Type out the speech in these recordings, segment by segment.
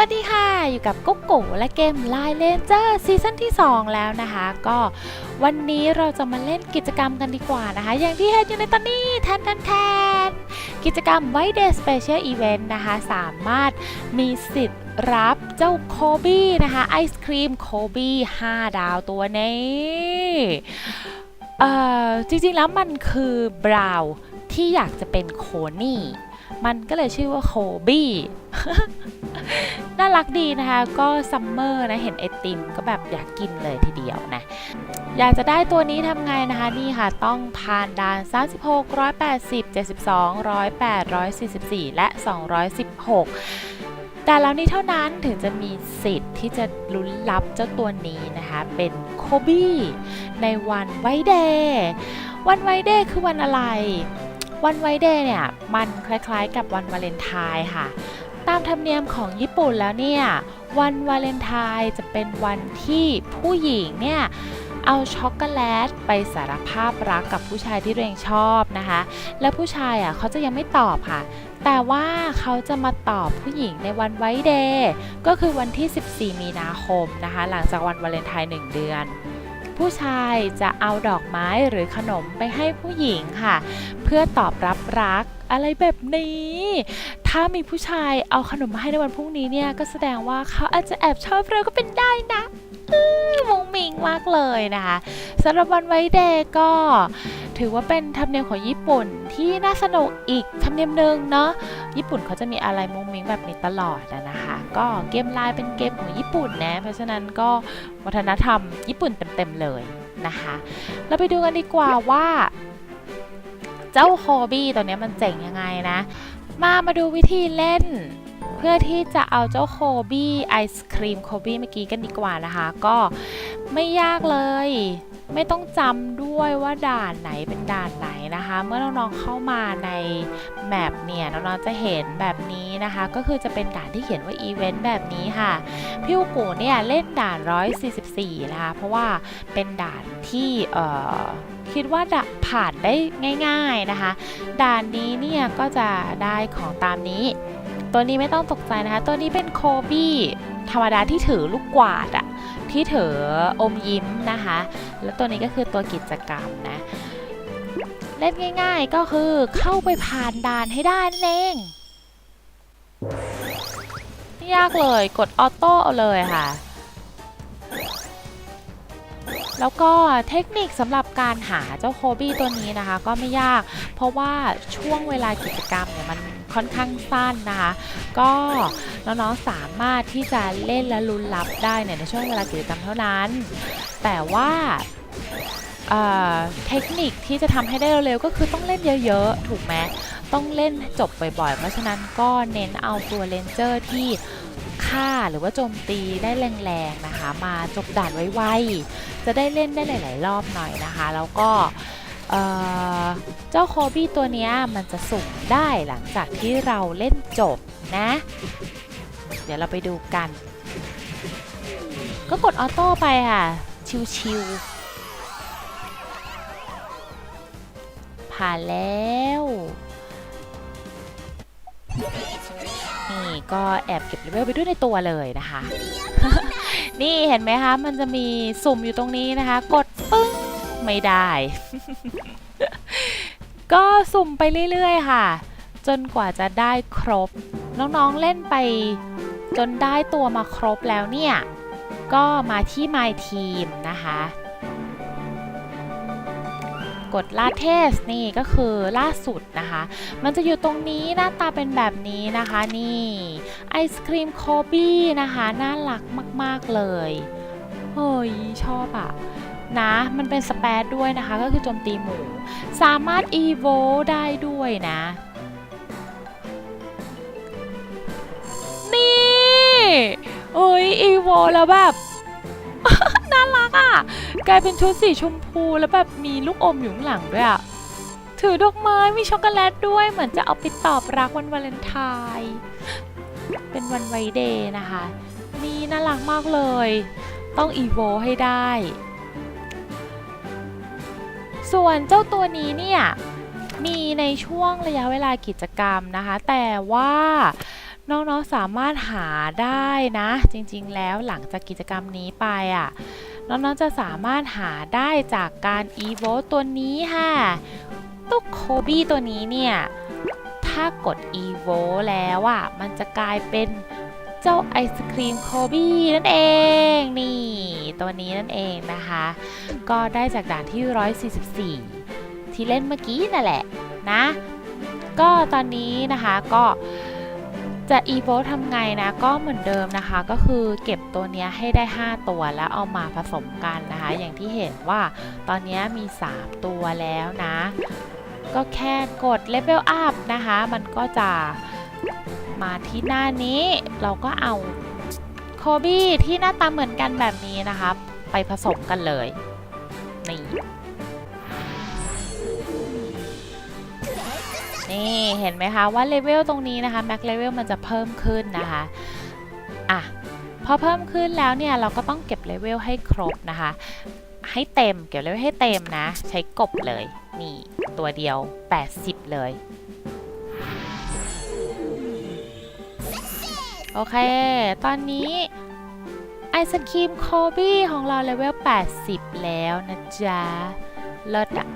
วัสดีค่ะ อยู่กับกุ๊กกูและเกม Line Ranger ซีซั่นที่ 2 แล้วนะคะ ก็วันนี้เราจะมาเล่นกิจกรรมกันดีกว่านะคะ อย่างที่เห็นอยู่ในตอนนี้แทนแทนแทนกิจกรรม White Day Special Event นะคะ สามารถมีสิทธิ์รับเจ้าโคบี้นะคะ ไอศครีมโคบี้5 ดาวตัวนี้เอ่อจริงๆแล้วมันคือบราวที่อยากจะเป็นโคนี่ มันก็เลยชื่อว่าโคบี้น่ารักดีนะคะ ก็ซัมเมอร์นะ เห็นไอติมก็แบบอยากกินเลยทีเดียวนะ อยากจะได้ตัวนี้ทำไงนะคะ นี่ค่ะต้องผ่านด่าน 36 180 72 108 144 และ 216 แต่แล้วนี้เท่านั้นถึงจะมีสิทธิ์ที่จะลุ้นรับเจ้าตัวนี้นะคะ เป็นโคบี้ในวันไวเดย์วันไวเดย์คือวันอะไร วันไวเดย์เนี่ยมันคล้ายๆกับวันวาเลนไทน์ค่ะ ตามธรรมเนียมของญี่ปุ่นแล้วเนี่ยวันวาเลนไทน์จะเป็นวันที่ผู้หญิงเนี่ยเอาช็อกโกแลตไปสารภาพรักกับผู้ชายที่ตัวเองชอบนะคะ แล้วผู้ชายอะเขาจะยังไม่ตอบค่ะ แต่ว่าเขาจะมาตอบผู้หญิงในวันไวท์เดย์ก็คือวันที่ 14 มีนาคมนะคะ หลังจากวันวาเลนไทน์1เดือน ผู้ชายจะเอาดอกไม้หรือขนมไปให้ผู้หญิงค่ะ เพื่อตอบรับรักอะไรแบบนี้ ถ้ามีผู้ชายเอาขนมมาให้ในวันพรุ่งนี้เนี่ยก็แสดงว่าเขาอาจจะแอบชอบเราก็เป็นได้นะมุงมิงมากเลยนะคะสำหรับวันไว้เดย์ก็ ถือว่าเป็นธรรมเนียมของญี่ปุ่นที่น่าสนุกอีกธรรมเนียมหนึ่งเนาะญี่ปุ่นเขาจะมีอะไรมุงมิงแบบนี้ตลอดนะคะ ก็เกมไลน์เป็นเกมของญี่ปุ่นนะ เพราะฉะนั้นก็วัฒนธรรมญี่ปุ่นเต็มๆเลยนะคะ เราไปดูกันดีกว่าว่าเจ้าโฮบี้ตัวนี้มันเจ๋งยังไงนะ มามาดูวิธีเล่นเพื่อที่จะเอาเจ้าโคบี้ไอศครีมโคบี้เมื่อกี้กันดีกว่านะคะ ก็ไม่ยากเลย ไม่ต้องจำด้วยว่าด่านไหนเป็นด่านไหนนะคะ เมื่อน้องๆเข้ามาในแมปเนี่ยน้องๆจะเห็นแบบนี้นะคะ ก็คือจะเป็นด่านที่เขียนว่าอีเวนต์แบบนี้ค่ะ พี่อุกูเนี่ยเล่นด่าน 144 นะคะ เพราะว่าเป็นด่านที่เออคิดว่าจะผ่านได้ง่าย ๆนะคะ ด่านนี้เนี่ยก็จะได้ของตามนี้ ตัวนี้ไม่ต้องตกใจนะคะ ตัวนี้เป็นโคบี้ธรรมดาที่ถือลูกกวาดอะ ที่ถืออมยิ้มนะคะ แล้วตัวนี้ก็คือตัวกิจกรรมนะ เล่นง่าย ๆก็คือเข้าไปผ่านด่านให้ได้นั่นเองไม่ยากเลยกดออโต้เอาเลยค่ะ แล้วก็เทคนิคสำหรับการหาเจ้าโคบี้ตัวนี้นะคะ ก็ไม่ยาก เพราะว่าช่วงเวลากิจกรรมเนี่ยมัน ค่อนข้างสั้นนะคะ ก็น้องๆสามารถที่จะเล่นและลุ้นลับได้เนี่ยในช่วงเวลากิจกรรมเท่านั้น แต่ว่าเทคนิคที่จะทำให้ได้เร็วๆก็คือต้องเล่นเยอะๆ ถูกไหมต้องเล่นจบบ่อยๆ เพราะฉะนั้นก็เน้นเอาตัวเลนเจอร์ที่ฆ่าหรือว่าโจมตีได้แรงๆนะคะ มาจบด่านไวๆจะได้เล่นได้หลายๆรอบหน่อยนะคะ แล้วก็ เจ้าโคบี้ตัวนี้มันจะสุ่มได้หลังจากที่เราเล่นจบนะ เดี๋ยวเราไปดูกัน ก็กดออโต้ไปค่ะ ชิวๆ ผ่านแล้ว นี่ก็แอบเก็บเลเวลไปด้วยในตัวเลยนะคะ นี่เห็นไหมคะ มันจะมีสุ่มอยู่ตรงนี้นะคะ กดปึ้ง ไม่ได้ ก็สุ่มไปเรื่อยๆค่ะ จนกว่าจะได้ครบ น้องๆเล่นไป จนได้ตัวมาครบแล้วเนี่ย ก็มาที่ My Team นะคะ กดล่าเทสนี่ก็คือล่าสุดนะคะ มันจะอยู่ตรงนี้หน้าตาเป็นแบบนี้นะคะนี่ไอศครีมโคบี้นะคะ น่ารักมาก ๆ เลยเฮ้ยชอบอะ นะ มันเป็นสเปซด้วยนะคะ ก็คือโจมตีหมูสามารถ EVO ได้ด้วยนะ นี่เอ้ย EVO แล้วแบบ น่ารักอะกลายเป็นชุดสีชมพูแล้วแบบมีลูกอมอยู่ข้างหลังด้วยอะ ถือดอกไม้มีช็อกโกแลตด้วย เหมือนจะเอาไปตอบรักวันวาเลนไทน์เป็นวันไวเดย์นะคะ นี่น่ารักมากเลย ต้องอีโวให้ได้ ส่วนเจ้าตัวนี้เนี่ยมีในช่วงระยะเวลากิจกรรมนะคะ แต่ว่าน้องๆสามารถหาได้นะ จริงๆแล้วหลังจากกิจกรรมนี้ไปอะน้องๆจะสามารถหาได้จากการ e v o ตัวนี้ค่ะตุ๊กโคบี้ตัวนี้เนี่ย ถ้ากด e v o แล้วอะมันจะกลายเป็น จ้าไอศครีมโคบี้นั่นเองนี่ตัวนี้นั่นเองนะคะ ก็ได้จากด่านที่ 144 ที่เล่นเมื่อกี้นั่นแหละนะ ก็ตอนนี้นะคะก็จะ e v o ทำไงนะก็เหมือนเดิมนะคะ ก็คือเก็บตัวนี้ให้ได้ 5 ตัวแล้วเอามาผสมกันนะคะ อย่างที่เห็นว่าตอนนี้มี 3 ตัวแล้วนะ ก็แค่กด level up นะคะ มันก็จะ มาที่หน้านี้เราก็เอาโคบี้ที่หน้าตาเหมือนกันแบบนี้นะคะไปผสมกันเลยนี่นี่เห็นไหมคะว่าเลเวลตรงนี้นะคะแม็กเลเวลมันจะเพิ่มขึ้นนะคะอะพอเพิ่มขึ้นแล้วเนี่ยเราก็ต้องเก็บเลเวลให้ครบนะคะ ให้เต็มเก็บเลเวลให้เต็มนะ ใช้กบเลย นี่ตัวเดียว 80 เลย โอเค ตอนนี้ไอศครีมโคบี้ของเราเลเวล 80 แล้วนะจ๊ะเลิศอะ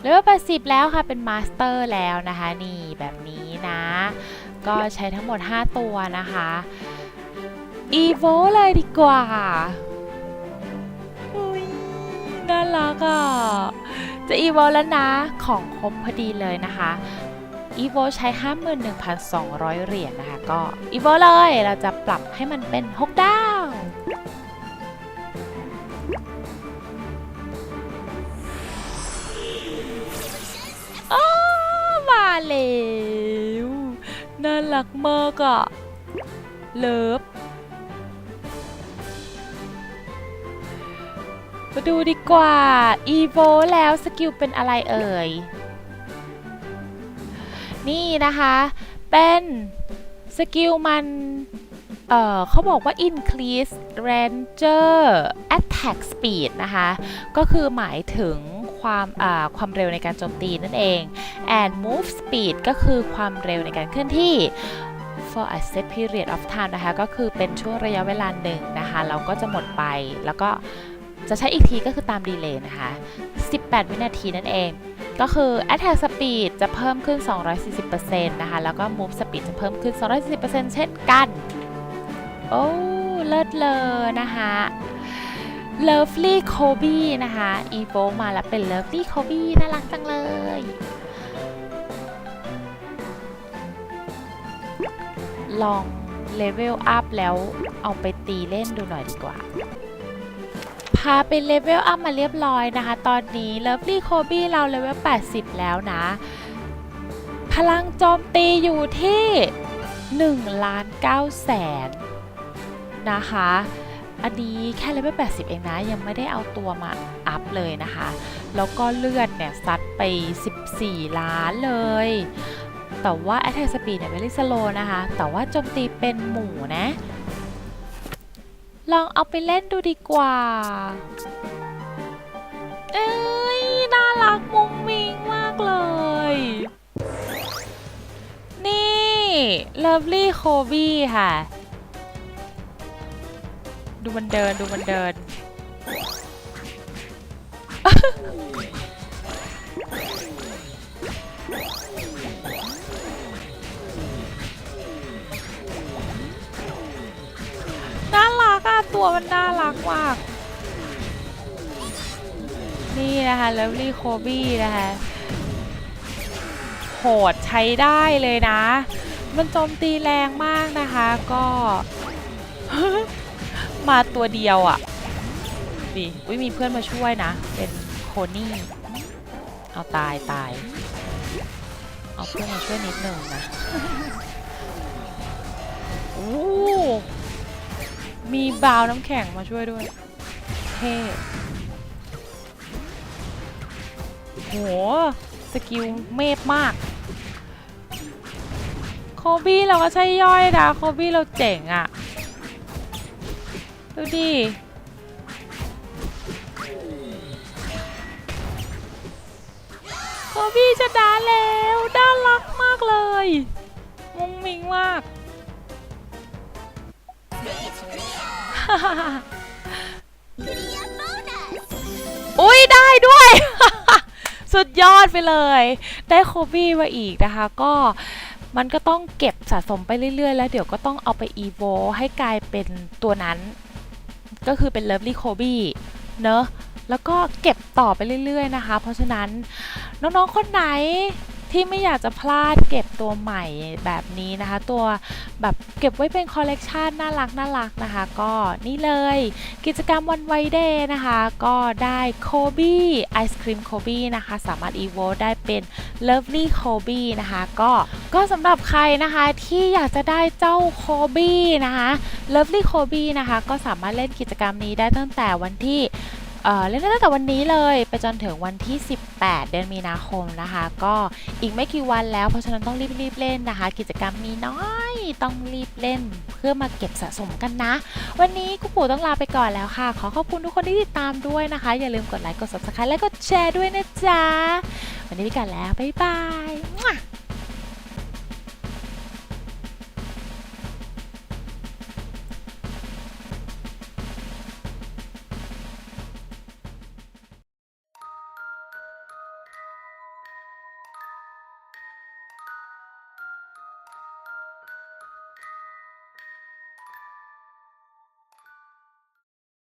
เลเวล 80 แล้วค่ะ เป็นมาสเตอร์แล้วนะคะ นี่แบบนี้นะ ก็ใช้ทั้งหมด 5 ตัวนะคะ e v o เลยดีกว่าอุ๊ยน่ารักอะ จะ e v o แล้วนะ ของครบพอดีเลยนะคะ e v o ใช้ 51,200 เหรียญนะคะ ก็ e v o เลยเราจะปรับให้มันเป็น 6 ดาวอ้ มาแล้วน่ารักมากอะเลิฟมาดูดีกว่าอีโวแล้วสกิลเป็นอะไรเอ่ย นี่นะคะ เป็นสกิลมัน เอ่อเขาบอกว่า increase ranger attack speed นะคะ ก็คือหมายถึงความความเร็วในการโจมตีนั่นเอง and move speed ก็คือความเร็วในการเคลื่อนที่ for a set period of time นะคะ ก็คือเป็นช่วงระยะเวลาหนึ่งนะคะแล้วก็จะหมดไป แล้วก็จะใช้อีกทีก็คือตามดีเลย์นะคะ 18 วินาทีนั่นเอง ก็คือ attack speed จะเพิ่มขึ้น 240%นะคะ แล้วก็ move speed จะเพิ่มขึ้น 240%เช่นกัน โอ้เลิศเลยนะคะ Lovely Kobe นะคะ Evo มาแล้วเป็น Lovely Kobe น่ารักจังเลย ลองเลเวลอัพแล้วเอาไปตีเล่นดูหน่อยดีกว่า พาไปเลเวลอัพมาเรียบร้อยนะคะ ตอนนี้ Lovely Kobe เราเลเวล 80 แล้วนะ พลังโจมตีอยู่ที่1ล้าน9แสนนะคะ อันนี้แค่เลเวล 80 เองนะ ยังไม่ได้เอาตัวมาอัพเลยนะคะ แล้วก็เลือดเนี่ยซัดไป 14 ล้านเลย แต่ว่า Attack Speed เนี่ย very slow นะคะ แต่ว่าโจมตีเป็นหมู่นะ ลองเอาไปเล่นดูดีกว่า เอ้ย น่ารักมุ้งมิงมากเลย นี่ Lovely Kobe ค่ะ ดูมันเดิน ดูมันเดิน ตัวมันน่ารักมาก นี่นะคะเล v ลี่โคบี้นะคะโหดใช้ได้เลยนะ มันโจมตีแรงมากนะคะก็ มาตัวเดียวอะ่ะดิอุ้ยมีเพื่อนมาช่วยนะ เป็นโคนี่ เอาตายตายเอาเพื่อนมาช่วยนิดหนึ่งนะ โอ้ มีบาวน้ำแข็งมาช่วยด้วยเท่โห สกิลเมฟมาก โคบี้เราก็ใช่ย่อยนะ โคบี้เราเจ๋งอะ่ะ ดูดิโคบี้ชนะแล้วน่ารักมากเลยมุงมิงมาก อุ้ยได้ด้วย สุดยอดไปเลย ได้โคบี้มาอีกนะคะ ก็มันก็ต้องเก็บสะสมไปเรื่อยๆ แล้วเดี๋ยวก็ต้องเอาไปอีโวให้กลายเป็นตัวนั้น ก็คือเป็นเลิฟลี่โคบี้เนอะแล้วก็เก็บต่อไปเรื่อยๆนะคะ เพราะฉะนั้นน้องๆคนไหน ที่ไม่อยากจะพลาดเก็บตัวใหม่แบบนี้นะคะ ตัวแบบเก็บไว้เป็นคอลเลกชันน่ารักน่ารักนะคะ ก็นี่เลยกิจกรรมวันไวเดย์นะคะ ก็ได้โคบี้ไอศครีมโคบี้นะคะ สามารถอีโวได้เป็น Lovely k o b e นะคะก็ก็สำหรับใครนะคะที่อยากจะได้เจ้าโคบี้นะคะ Lovely k o b e นะคะ ก็สามารถเล่นกิจกรรมนี้ได้ตั้งแต่วันที่ เอ่อเล่นได้ตั้งแต่วันนี้เลยไปจนถึงวันที่ 18 เดือนมีนาคมนะคะ ก็อีกไม่กี่วันแล้วเพราะฉะนั้นต้องรีบๆเล่นนะคะ กิจกรรมมีน้อยต้องรีบเล่นเพื่อมาเก็บสะสมกันนะ วันนี้กุ๊กปู่ต้องลาไปก่อนแล้วค่ะ ขอขอบคุณทุกคนที่ติดตามด้วยนะคะ อย่าลืมกดไลค์กด subscribe และกดแชร์ด้วยนะจ๊ะ วันนี้ไปก่อนแล้ว บ๊ายบาย